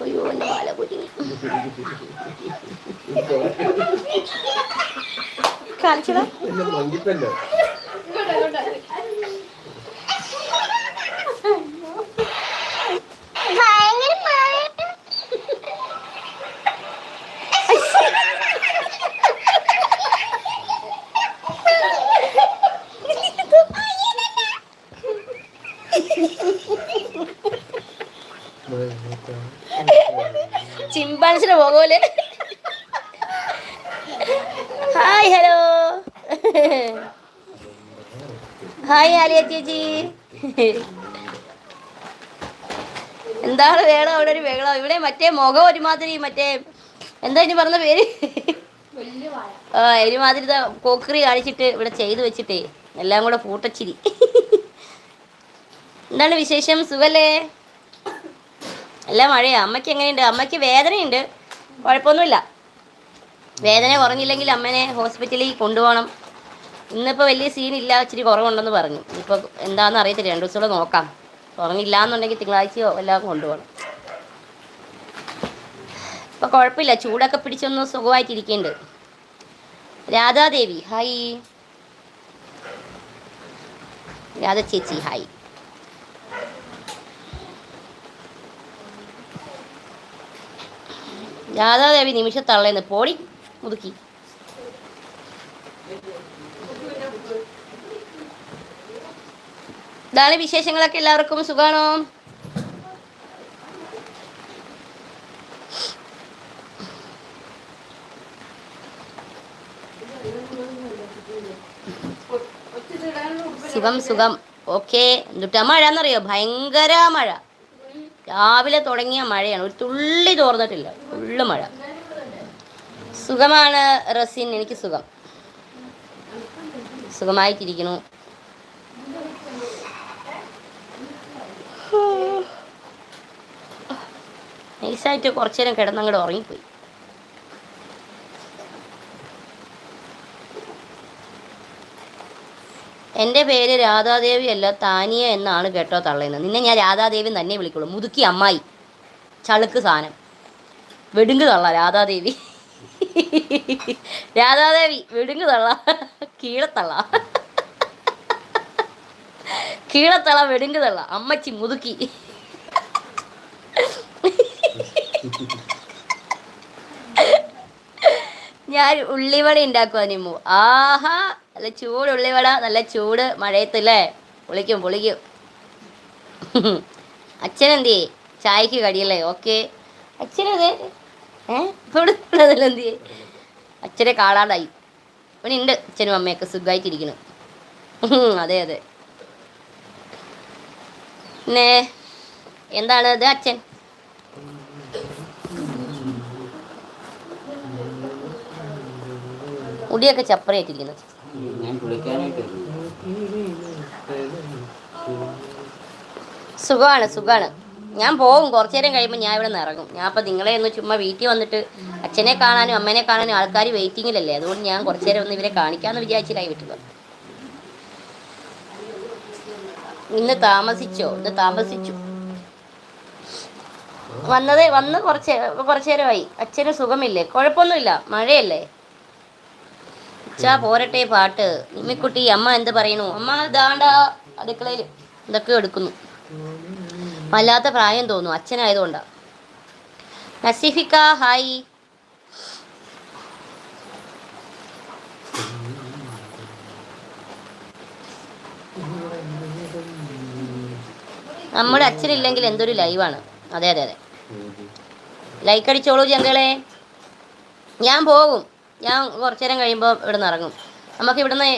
അയ്യോ എന്റെ വാല കുരുങ്ങി കാണിച്ചടാ. മങ്കിപ്പല്ലോ പോകോലെ. ഹായ് ഹലോ ഹായ് ആലിയ ചേച്ചി. എന്താണ് വേണം? അവിടെ ഒരു വേളം ഇവിടെ മറ്റേ മുഖം ഒരുമാതിരി മറ്റേ എന്താ ഇനി പറഞ്ഞ പേര്? ആ ഒരുമാതിരി കോക്കറി കാണിച്ചിട്ട് ഇവിടെ ചെയ്തു വെച്ചിട്ടേ. എല്ലാം കൂടെ പൂട്ടച്ചിരി. എന്താണ് വിശേഷം? സുഖല്ലേ? എല്ലാം മഴയാ. അമ്മയ്ക്ക് എങ്ങനെയുണ്ട്? അമ്മയ്ക്ക് വേദനയുണ്ട്. കുഴപ്പമൊന്നുമില്ല. വേദന കുറഞ്ഞില്ലെങ്കിൽ അമ്മേനെ ഹോസ്പിറ്റലിൽ കൊണ്ടുപോകണം. ഇന്നിപ്പോൾ വലിയ സീനില്ല ഇച്ചിരി കുറവുണ്ടെന്ന് പറഞ്ഞു. ഇപ്പോൾ എന്താണെന്ന് അറിയത്തില്ല. രണ്ട് ദിവസം നോക്കാം. കുറഞ്ഞില്ല എന്നുണ്ടെങ്കിൽ തിങ്കളാഴ്ചയോ എല്ലാം കൊണ്ടുപോകണം. ഇപ്പോൾ കുഴപ്പമില്ല. ചൂടൊക്കെ പിടിച്ചൊന്ന് സുഖമായിട്ടിരിക്കുന്നുണ്ട്. രാധാദേവി ഹായ്. രാധ ചേച്ചി ഹായ്. രാധാദേവി നിമിഷത്തള്ളേന്ന് പോടി മുതുക്കി. ഇതാണ് വിശേഷങ്ങളൊക്കെ എല്ലാവർക്കും സുഖാണോ? സുഖം സുഖം. ഓക്കെ. എന്നിട്ട് മഴ എന്നറിയോ ഭയങ്കര മഴ. രാവിലെ തുടങ്ങിയ മഴയാണ്. ഒരു തുള്ളി തോർന്നിട്ടില്ല. ഫുള്ള് മഴ. സുഖമാണ് റസിൻ എനിക്ക് സുഖം. സുഖമായിട്ടിരിക്കുന്നു. നൈസായിട്ട് കുറച്ചു നേരം കിടന്നങ്ങോട്ട് ഉറങ്ങിപ്പോയി. എന്റെ പേര് രാധാദേവി അല്ല താനിയ എന്നാണ് കേട്ടോ തള്ളയുന്നത്. നിന്നെ ഞാൻ രാധാദേവി തന്നെ വിളിക്കുള്ളൂ. മുതുക്കി അമ്മായി. ചളുക്ക് സാധനം. വെടുങ്ക് തള്ള രാധാദേവി. രാധാദേവി വെടുങ്ക് തള്ള. കീഴത്തള്ള. കീഴത്തള വെടുങ്ക് തള്ള. അമ്മച്ചി മുതുക്കി. ഞാൻ ഉള്ളിവട ഉണ്ടാക്കുക നിമ്മു. ആഹാ നല്ല ചൂട് ഉള്ളിവട നല്ല ചൂട് മഴയത്തല്ലേ പൊളിക്കും പൊളിക്കും. അച്ഛനെന്തേ? ചായക്ക് കടിയല്ലേ? ഓക്കെ. അച്ഛനത് ഏ? ഇപ്പോൾ ഇവിടെ ഉള്ളതല്ല എന്തിയെ അച്ഛനെ കാണാണ്ടായി ഇവിടെ ഉണ്ട് അച്ഛനും അമ്മയൊക്കെ സുഖമായിട്ടിരിക്കുന്നു അതെ അതെ. നേ എന്താണ് ഇത് അച്ഛൻ? മുടിയൊക്കെ ചപ്പറയായിട്ടിരിക്കുന്നു. സുഖമാണ് സുഖമാണ്. ഞാൻ പോകും. കുറച്ചു നേരം കഴിയുമ്പോൾ ഞാൻ ഇവിടെ നിന്ന് ഇറങ്ങും ഞാൻ അപ്പോൾ നിങ്ങളെ ഒന്ന് ചുമ്മാ വീട്ടിൽ വന്നിട്ട് അച്ഛനെ കാണാനും അമ്മേനെ കാണാനും ആൾക്കാർ വെയിറ്റിങ്ങിലല്ലേ അതുകൊണ്ട് ഞാൻ കുറച്ചു നേരം ഒന്ന് ഇവരെ കാണിക്കാമെന്ന് വിചാരിച്ചിട്ടായി വിട്ടത് ഇന്ന് താമസിച്ചോ? ഇന്ന് താമസിച്ചു. വന്നത് വന്ന് കുറച്ച് കുറച്ചു നേരമായി. അച്ഛന് സുഖമില്ലേ? കുഴപ്പമൊന്നുമില്ല. മഴയല്ലേ? അച്ഛാ പോരട്ടെ പാട്ട്. നിമ്മിക്കുട്ടി അമ്മ എന്ത് പറയുന്നു? അമ്മ ഇതാണ്ട അടുക്കളയിൽ ഇതൊക്കെ എടുക്കുന്നു. വല്ലാത്ത പ്രായം തോന്നും അച്ഛനായതുകൊണ്ട്. നസീഫിക്ക ഹായ്. നമ്മുടെ അച്ഛനില്ലെങ്കിൽ എന്തൊരു ലൈവാണ്. അതെ അതെ അതെ. ലൈക്ക് അടിച്ചോളൂ ജങ്കളെ ഞാൻ പോകും. ഞാൻ കുറച്ചു നേരം കഴിയുമ്പോൾ ഇവിടെ നിന്ന് ഇറങ്ങും. നമുക്ക് ഇവിടുന്ന്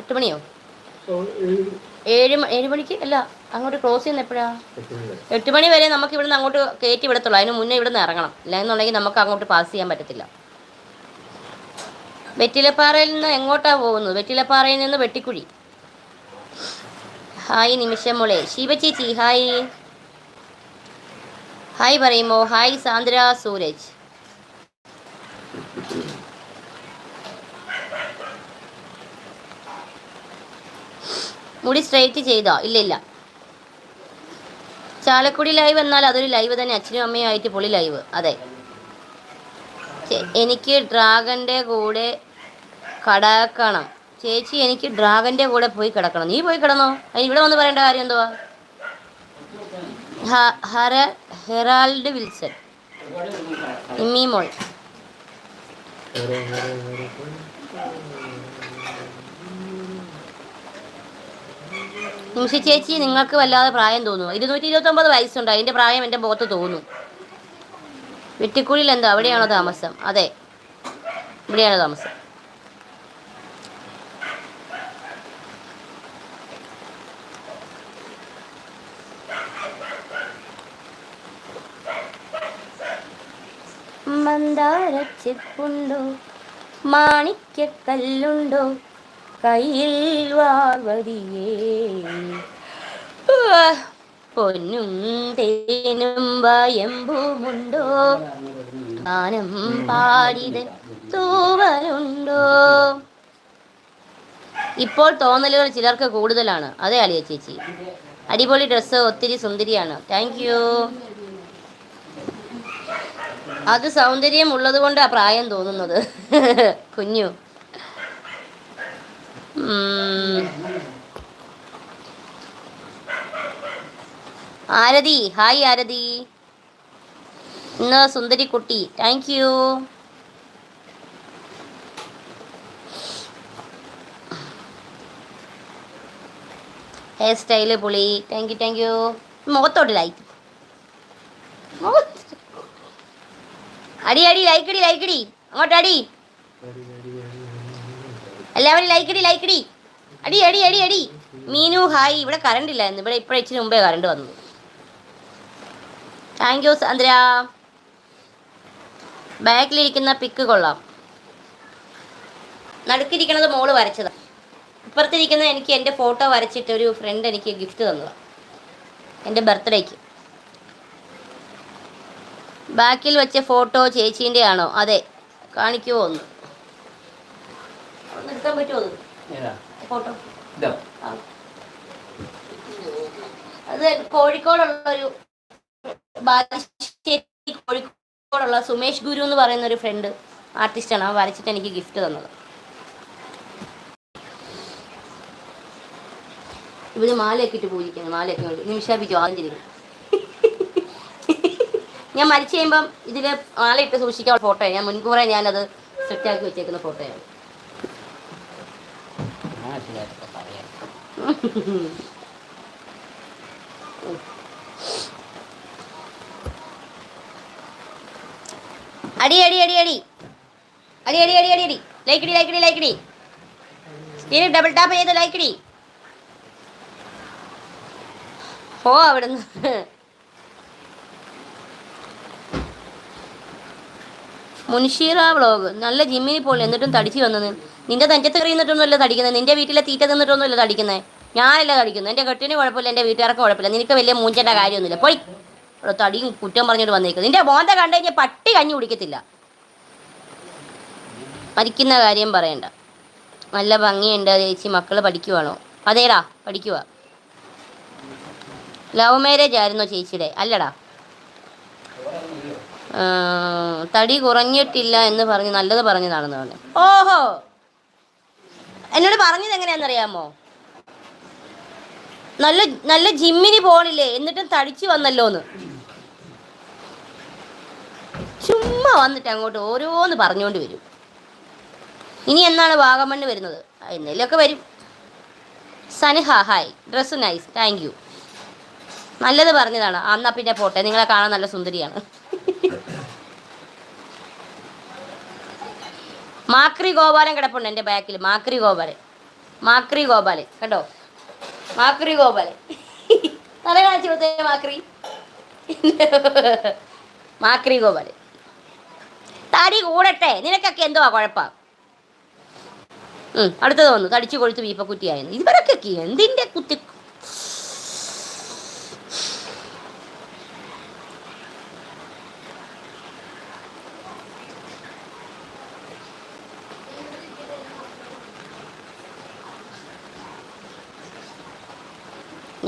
എട്ട് മണിയോ? ഏഴ് ഏഴ് മണിക്ക്? അല്ല. അങ്ങോട്ട് ക്ലോസ് ചെയ്യുന്ന എപ്പോഴാ? എട്ട് മണി വരെ നമുക്ക് ഇവിടുന്ന് അങ്ങോട്ട് കയറ്റി വിടത്തുള്ളൂ. അതിന് മുന്നേ ഇവിടുന്ന് ഇറങ്ങണം. ഇല്ല എന്നുണ്ടെങ്കിൽ നമുക്ക് അങ്ങോട്ട് പാസ് ചെയ്യാൻ പറ്റത്തില്ല. വെറ്റിലപ്പാറയിൽ നിന്ന് എങ്ങോട്ടാ പോകുന്നത്? വെറ്റിലപ്പാറയിൽ നിന്ന് വെട്ടിക്കുഴി. ഹായ് നിമിഷം മോളെ. ശിവ ചേച്ചി ഹായ്. ഹായ് പറയുമോ? Hi Sandra Suraj. മുടി സ്ട്രൈറ്റ് ചെയ്തോ? ഇല്ല ഇല്ല. ചാലക്കുടി ലൈവ് എന്നാൽ അതൊരു ലൈവ് തന്നെ. അച്ഛനും അമ്മയും ആയിട്ട് പൊളി ലൈവ് അതെ. എനിക്ക് ഡ്രാഗന്റെ കൂടെ കടക്കണം. ചേച്ചി എനിക്ക് ഡ്രാഗന്റെ കൂടെ പോയി കിടക്കണം. നീ പോയി കിടന്നോ? അതിന് ഇവിടെ വന്ന് പറയേണ്ട കാര്യം എന്തുവാ? ഹര ഹെറാൾഡ് വിൽസൺ. ഇമ്മി മോൾ. നിമിഷ ചേച്ചി നിങ്ങൾക്ക് വല്ലാതെ പ്രായം തോന്നുന്നു. ഇരുന്നൂറ്റി ഇരുപത്തൊമ്പത് വയസ്സുണ്ട്. അതിന്റെ പ്രായം എന്റെ മുഖത്ത് തോന്നും. വെട്ടിക്കുഴിയിൽ എന്താ അവിടെയാണോ താമസം? അതെ. ഇവിടെയാണ് താമസം. മന്ദാരച്ചിപ്പുണ്ടോ? മാണിക്യക്കല്ലുണ്ടോ? കയ്യിൽ വാർവതിയേ. പൊന്നും തേനും വയമ്പുമുണ്ടോ? ഗാനം പാടിത് തൂവലുണ്ടോ? ഇപ്പോൾ തോന്നലുകൾ ചിലർക്ക് കൂടുതലാണ്. അതെ അലിയ ചേച്ചി. അടിപൊളി ഡ്രസ്സ് ഒത്തിരി സുന്ദരിയാണ്. താങ്ക് യു അത് സൗന്ദര്യം ഉള്ളത് കൊണ്ടാ പ്രായം തോന്നുന്നത്. കുഞ്ഞു. ആരതി ഹായ് ആരതി. ഇന്ന് സുന്ദരി കുട്ടി. താങ്ക് യു ഹെയർ സ്റ്റൈൽ പുളി. താങ്ക് യു താങ്ക് യു മുഖത്തോട്ട് ലൈക്ക് അടി അടി ലൈക്കടി ലൈക്കടി അങ്ങോട്ട് അടി. എല്ലാവരും ലൈക്കടി ലൈക്കടി അടി അടി അടി അടി. മീനു ഹായ്. ഇവിടെ കറണ്ട് ഇല്ലായിരുന്നു. ഇവിടെ ഇപ്പോഴും ഇച്ചിരി മുമ്പേ കറണ്ട് വന്നത്. താങ്ക് യു സാന്ദ്ര ബാക്കിലിരിക്കുന്ന പിക്ക് കൊള്ളാം. നടുക്കിരിക്കുന്നത് മോൾ വരച്ചതാണ് ഇപ്പുറത്തിരിക്കുന്ന എനിക്ക് എന്റെ ഫോട്ടോ വരച്ചിട്ട് ഒരു ഫ്രണ്ട് എനിക്ക് ഗിഫ്റ്റ് തന്നതാണ് എന്റെ ബർത്ത്ഡേക്ക് ബാക്കിൽ വെച്ച ഫോട്ടോ ചേച്ചീന്റെ ആണോ അതെ. കാണിക്കുമോ ഒന്ന്. എടുക്കാൻ പറ്റുമോ ഫോട്ടോ. അത് കോഴിക്കോടുള്ള ഒരു ബാലുശ്ശേരി കോഴിക്കോടുള്ള സുമേഷ് ഗുരു എന്ന് പറയുന്ന ഒരു ഫ്രണ്ട് ആർട്ടിസ്റ്റാണ് ആ വരച്ചിട്ട് എനിക്ക് ഗിഫ്റ്റ് തന്നത്. ഇവർ മാലയൊക്കെ ഇട്ട് പൂജിക്കുന്നു. മാലയൊക്കെ ഉണ്ട് നിമിഷാപിച്ചു ആദ്യം ഞാൻ മരിച്ചു കഴിയുമ്പം ഇതിൽ മാല ഇട്ട് സൂക്ഷിക്കാൻ ഫോട്ടോ ഞാൻ മുൻകൂറെ ഞാനത് സെറ്റാക്കി വെച്ചേക്കുന്ന ഫോട്ടോയാണ് പറയാം. അടി അടി അടി അടി. അടി അടി അടി അടി അടി. ലൈക്കടി ലൈക്കടി ലൈക്കടി സ്ക്രീനിൽ ഡബിൾ ടാപ്പ് ചെയ്ത് ലൈക്കടി ഓ അവിടുന്ന്. മുൻഷീറ വ്ളോഗ് നല്ല ജിമ്മിനി പോലെ എന്നിട്ടും തടിച്ചു വന്നത്. നിന്റെ നെഞ്ചത്ത് കറിയുന്നിട്ടൊന്നുമല്ല തടിക്കുന്നത് നിന്റെ വീട്ടിലെ തീറ്റ തിന്നിട്ടൊന്നുമല്ല തടിക്കുന്നത് ഞാനല്ല തടിക്കുന്നത് എന്റെ കെട്ടിന് കുഴപ്പമില്ല എന്റെ വീട്ടുകാർക്ക് കുഴപ്പമില്ല. നിനക്ക് വലിയ മൂഞ്ചേണ്ട കാര്യമൊന്നുമില്ല. പോയി. തടിയും കുറ്റം പറഞ്ഞിട്ട് വന്നേക്കുന്നത് നിന്റെ മോന്ത കണ്ടു കഴിഞ്ഞാൽ പട്ടി കഞ്ഞി കുടിക്കത്തില്ല. പഠിക്കുന്ന കാര്യം പറയണ്ട. നല്ല ഭംഗിയുണ്ട് ചേച്ചി മക്കൾ പഠിക്കുവാണോ? അതേടാ പഠിക്കുക ലവ് മാരേജ് ആയിരുന്നോ ചേച്ചിയുടെ? അല്ലടാ. തടി കുറഞ്ഞിട്ടില്ല എന്ന് പറഞ്ഞ് നല്ലത് പറഞ്ഞതാണെന്ന് പറഞ്ഞു ഓഹോ! എന്നോട് പറഞ്ഞത് എങ്ങനെയാണെന്നറിയാമോ? നല്ല നല്ല ജിമ്മിന് പോണില്ലേ എന്നിട്ടും തടിച്ചു വന്നല്ലോന്ന്. ചുമ്മാ വന്നിട്ട് അങ്ങോട്ട് ഓരോന്ന് പറഞ്ഞുകൊണ്ട് വരും. ഇനി എന്നാണ് വാഗമണ്ണ് വരുന്നത്? എന്നേലൊക്കെ വരും. Saniha hi. Dress nice. Thank you നല്ലത് പറഞ്ഞതാണ്. അന്നാ പിന്നെ പോട്ടെ. നിങ്ങളെ കാണാൻ നല്ല സുന്ദരിയാണ്. മാക്രി ഗോപാലൻ കിടപ്പുണ്ട് എന്റെ ബാക്കിൽ. മാക്രി ഗോപാലൻ. മാക്രി ഗോപാലൻ. കേട്ടോ മാക്രി ഗോപാലൻ. തല കാണിച്ചു മാക്രി. മാക്രി ഗോപാലൻ. തടി കൂടട്ടെ. നിനക്കൊക്കെ എന്തോ കുഴപ്പം? അടുത്തത് വന്നു. തടിച്ചു കൊഴുത്ത് വീപ്പക്കുറ്റിയായിരുന്നു. ഇവരൊക്കെ എന്തിന്റെ കുത്തി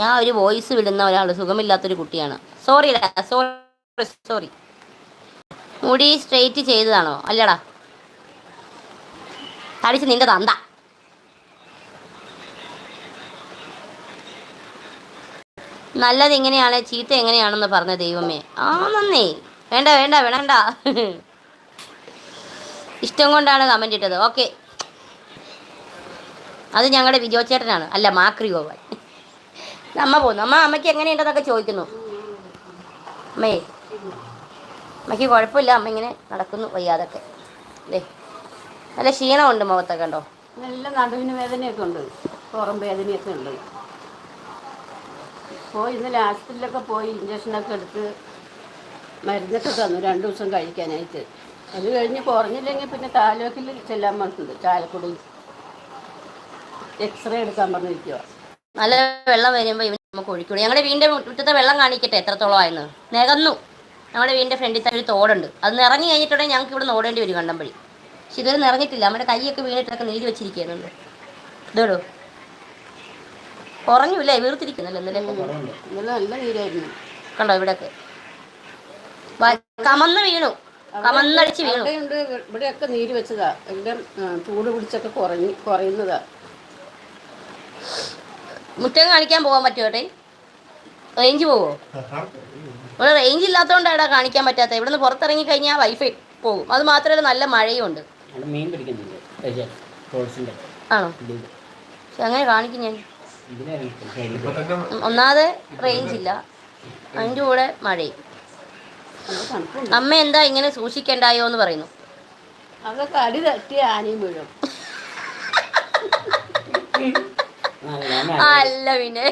ഞാൻ ഒരു വോയിസ് വിടുന്ന ഒരാൾ സുഖമില്ലാത്തൊരു കുട്ടിയാണ്. സോറി സോറി സോറി മുടി സ്ട്രെയിറ്റ് ചെയ്തതാണോ? അല്ലടാ. തടിച്ച് നിന്റെ തന്ത. നല്ലത് എങ്ങനെയാണ് ചീത്ത എങ്ങനെയാണെന്ന് പറഞ്ഞ ദൈവമേ. ആ നന്നേ. വേണ്ട വേണ്ട വേണ്ട. ഇഷ്ടം കൊണ്ടാണ് കമന്റ് ഇട്ടത്. ഓക്കെ അത് ഞങ്ങളുടെ വിജോ ചേട്ടനാണ്. അല്ല മാക്രി ഗോപാൽ. അമ്മ പോകുന്നു അമ്മ അമ്മയ്ക്ക് എങ്ങനെയുണ്ടെന്നൊക്കെ ചോദിക്കുന്നു. അമ്മേ അമ്മയ്ക്ക് കുഴപ്പമില്ല. അമ്മ ഇങ്ങനെ നടക്കുന്നു വയ്യാതൊക്കെ. അല്ലേ നല്ല ക്ഷീണമുണ്ട് മുഖത്തൊക്കെ ഉണ്ടോ നല്ല നടുവിന് വേദനയൊക്കെ ഉണ്ട്. പുറം വേദനയൊക്കെ ഉണ്ട്. പോയി ഇന്നലെ ആശുപത്രിയിലൊക്കെ പോയി ഇഞ്ചക്ഷനൊക്കെ എടുത്ത് മരുന്നൊക്കെ തന്നു. രണ്ട് ദിവസം കഴിക്കാനായിട്ട്. അത് കഴിഞ്ഞ് കുറഞ്ഞില്ലെങ്കിൽ പിന്നെ താലൂക്കിൽ ചെല്ലാൻ പറഞ്ഞിട്ടുണ്ട് ചാലക്കുടി. എക്സ്റേ എടുക്കാൻ പറഞ്ഞിരിക്കുക നല്ല വെള്ളം വരുമ്പോൾ ഇവൻ നമുക്ക് ഒഴിക്കണം ഞങ്ങളുടെ വീടിന്റെ മുറ്റത്തെ വെള്ളം കാണിക്കട്ടെ എത്രത്തോളം ആയെന്ന് നികന്നു. നമ്മുടെ വീടിന്റെ ഫ്രണ്ടിൽ തന്നെ ഒരു തോടുണ്ട്. അത് നിറഞ്ഞു കഴിഞ്ഞിട്ടുണ്ടെങ്കിൽ ഞങ്ങൾക്ക് ഇവിടെ ഓടേണ്ടി വരും കണ്ടമ്പഴി പക്ഷെ ഇതുവരെ നിറഞ്ഞിട്ടില്ല. നമ്മുടെ കൈയൊക്കെ വീണിട്ടൊക്കെ നീര് വെച്ചിരിക്കുന്നുണ്ട് ഇതോടോ? കുറഞ്ഞില്ലേ? വീർത്തിരിക്കുന്നല്ലോ ഇന്നലെ ഇന്നലെ നല്ല നീരായിരുന്നു. കണ്ടോ ഇവിടെയൊക്കെ? വ- കമന്ന് വീണു. കമന്നടിച്ച് വീണു. ഇവിടെയൊക്കെ നീര് വെച്ചതാ. എല്ലാം ചൂട് പിടിച്ചൊക്കെ കുറഞ്ഞു കുറയുന്നതാ. മുറ്റം കാണിക്കാൻ പോകാൻ പറ്റുമോ ഏട്ടേ റേഞ്ച് പോവോ? ഇവിടെ റേഞ്ച് ഇല്ലാത്തതുകൊണ്ടാണ് കാണിക്കാൻ പറ്റാത്തത് ഇവിടുന്ന് പുറത്തിറങ്ങി കഴിഞ്ഞാൽ വൈഫൈ പോകും. അത് മാത്രമല്ല നല്ല മഴയും ഉണ്ട് മീൻ പിടിക്കുന്നുണ്ട്. ആണോ? പക്ഷെ അങ്ങനെ കാണിക്കും ഞാൻ. ഒന്നാതെ റേഞ്ച് ഇല്ല. അതിന്റെ കൂടെ മഴയും. അമ്മ എന്താ ഇങ്ങനെ സൂക്ഷിക്കണ്ടായോ എന്ന് പറയുന്നു. അതൊക്കെ അടി തട്ടിയ ആനയും വീഴും. അല്ല പിന്നെ.